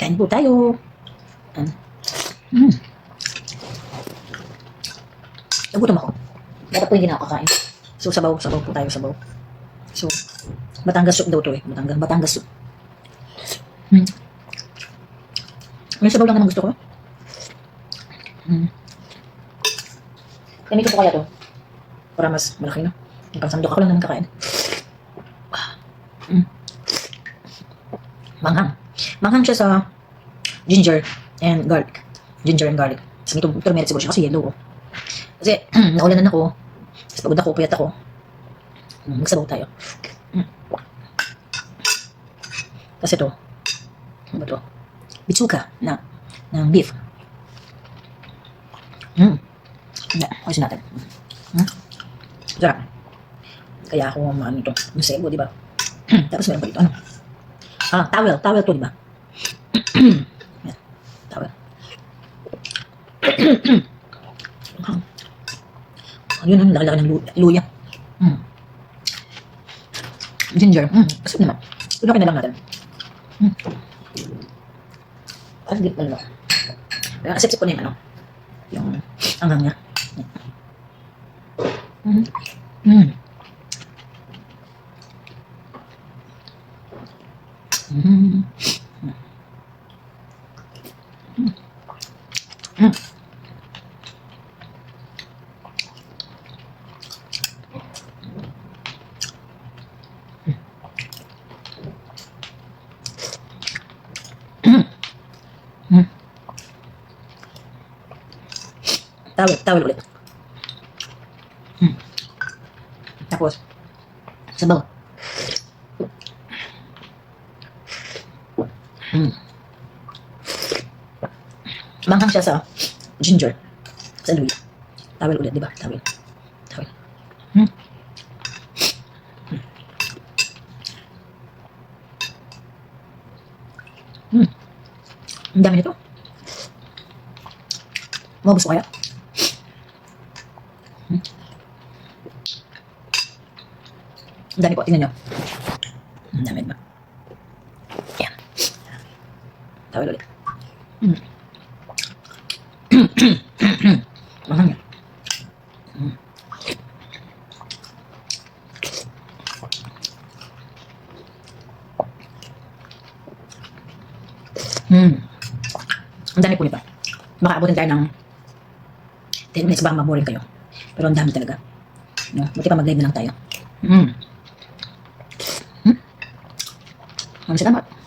Kain po tayo. Mm. Nagutom ako. Dapat po hindi na ako kakain. So, sabaw, sabaw po tayo, sabaw. So, Batangas soup daw to eh. Batangas, Batangas soup. Hmm. May sabaw lang naman gusto ko. Hmm. Ganito po kaya to. Para mas malaki na. Yung pangsandok ako lang naman kakain. Mm. Manghang. Manghang siya sa ginger and garlic. Ginger and garlic. Tapos may tum- turmeric siguro siya kasi yellow. oh. Kasi naulanan ako. Tapos pagod ako, puyat ako. Mm, Magsabaw tayo. Kasi to, ano ba to? Bitsuka na, ng beef. Mm. Hindi, ayusin natin. Mm. Sarap. Kaya ako maano to, yung sebo, di ba? Tapos meron pa dito, ano? Ah, towel, towel to, di ba? Towel. Ayun, ang laki-laki ng lu- luya. Mm. Ginger. Mm. Masarap naman. Tulokin na lang natin. Mm. Ang git na lang. Kaya asip ko na yung ano. Yung angang niya. Mm. Mm. Tawel, tawel ulit. Mm. Tapos, sabaw. Mm. Manghang siya sa ginger. Sa luya. Tawel ulit, di ba? Tawel. Tawel. Mm. Mm. Ang dami nito. Mabos ko kaya? Hmm? Ang dami po, tingnan nyo. Ang dami ba? Yan. Tawal ulit. Mm. Mahang yan. Mm. Mm. Ang dami po nito. Baka abutin tayo ng 10 minutes baka maboring kayo. Pero ang dami talaga. No? Buti pa mag-live na lang tayo. Mm. Hmm? Maraming salamat.